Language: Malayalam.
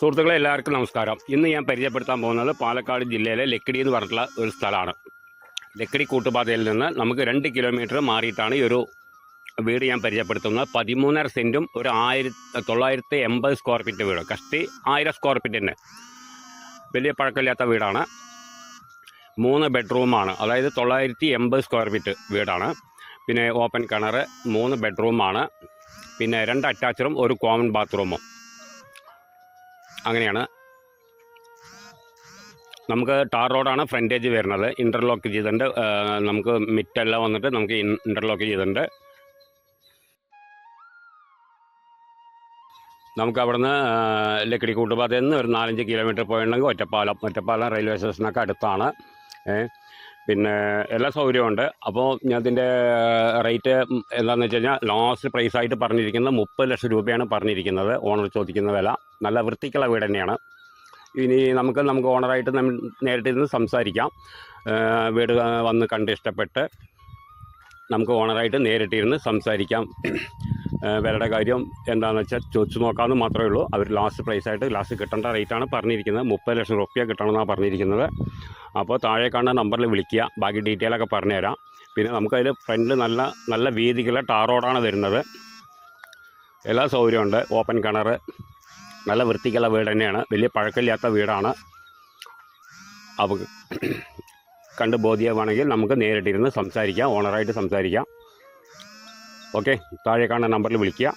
സുഹൃത്തുക്കളെ എല്ലാവർക്കും നമസ്കാരം. ഇന്ന് ഞാൻ പരിചയപ്പെടുത്താൻ പോകുന്നത് പാലക്കാട് ജില്ലയിലെ ലക്കിടി എന്ന് പറഞ്ഞിട്ടുള്ള ഒരു സ്ഥലമാണ്. ലക്കിടി കൂട്ടുപാതയിൽ നിന്ന് നമുക്ക് രണ്ട് കിലോമീറ്റർ മാറിയിട്ടാണ് ഈ ഒരു വീട് ഞാൻ പരിചയപ്പെടുത്തുന്നത്. പതിമൂന്നര സെന്റും ഒരു ആയിരത്തി തൊള്ളായിരത്തി എൺപത് സ്ക്വയർ ഫീറ്റ് വീട്. കഷ്ടി ആയിരം സ്ക്വയർ ഫീറ്റ് ഫീറ്റിന്റെ വലിയ പഴക്കമില്ലാത്ത വീടാണ്. മൂന്ന് ബെഡ്റൂമാണ് അതായത് തൊള്ളായിരത്തി എൺപത് സ്ക്വയർ ഫീറ്റ് വീടാണ്. പിന്നെ ഓപ്പൺ കിണർ മൂന്ന് ബെഡ്റൂമാണ് പിന്നെ രണ്ട് അറ്റാച്ചറും ഒരു കോമൺ ബാത്റൂമും അങ്ങനെയാണ്. നമുക്ക് ടാർ റോഡാണ് ഫ്രണ്ടേജ് വരുന്നത്. ഇന്റർലോക്ക് ചെയ്തിട്ടുണ്ട്. നമുക്ക് മിറ്റെല്ലാം വന്നിട്ട് നമുക്ക് ഇന്റർലോക്ക് ചെയ്തിട്ടുണ്ട്. നമുക്ക് അവിടുന്ന് ലക്കിടി കൂട്ടുപാതയിൽ നിന്ന് ഒരു നാലഞ്ച് കിലോമീറ്റർ പോയിട്ടുണ്ടെങ്കിൽ ഒറ്റപ്പാലം. ഒറ്റപ്പാലം റെയിൽവേ സ്റ്റേഷനൊക്കെ അടുത്താണ്. പിന്നെ എല്ലാ സൗകര്യമുണ്ട് അപ്പോൾ ഞാൻ ഇതിന്റെ റേറ്റ് എന്താണെന്ന് വെച്ച് കഴിഞ്ഞാൽ ലാസ്റ്റ് പ്രൈസായിട്ട് പറഞ്ഞിരിക്കുന്നത് മുപ്പത് ലക്ഷം രൂപയാണ് പറഞ്ഞിരിക്കുന്നത്. ഓണർ ചോദിക്കുന്ന വില. നല്ല വൃത്തിക്കുള്ള വീട് തന്നെയാണ്. ഇനി നമുക്ക് നമുക്ക് ഓണറായിട്ട് നമ്മൾ നേരിട്ട് ഇരുന്ന് സംസാരിക്കാം. വീട് വന്ന് കണ്ട് ഇഷ്ടപ്പെട്ട് നമുക്ക് ഓണറായിട്ട് നേരിട്ടിരുന്ന് സംസാരിക്കാം. വിലയുടെ കാര്യം എന്താണെന്ന് വെച്ചാൽ ചോദിച്ചു നോക്കാമെന്ന് മാത്രമേ ഉള്ളൂ. അവർ ലാസ്റ്റ് പ്രൈസായിട്ട് ലാസ്റ്റ് കിട്ടേണ്ട റേറ്റാണ് പറഞ്ഞിരിക്കുന്നത്. മുപ്പത് ലക്ഷം റുപ്യ കിട്ടണമെന്നാണ് പറഞ്ഞിരിക്കുന്നത്. അപ്പോൾ താഴെ കാണുന്ന നമ്പറിൽ വിളിക്കുക. ബാക്കി ഡീറ്റെയിൽ ഡീറ്റെയിലൊക്കെ പറഞ്ഞുതരാം. പിന്നെ നമുക്കതിൽ ഫ്രണ്ടിൽ നല്ല നല്ല വീതിക്കുള്ള ടാർ റോഡാണ് വരുന്നത്. എല്ലാ സൗകര്യമുണ്ട് ഓപ്പൺ കിണർ നല്ല വൃത്തിക്കുള്ള വീട് തന്നെയാണ്. വലിയ പഴക്കമില്ലാത്ത വീടാണ്. അപ്പോൾ കണ്ട് ബോധ്യമാണെങ്കിൽ നമുക്ക് നേരിട്ടിരുന്ന് സംസാരിക്കാം. ഓണറായിട്ട് സംസാരിക്കാം. ഓക്കെ. താഴെ കാണുന്ന നമ്പറിൽ വിളിക്കുക.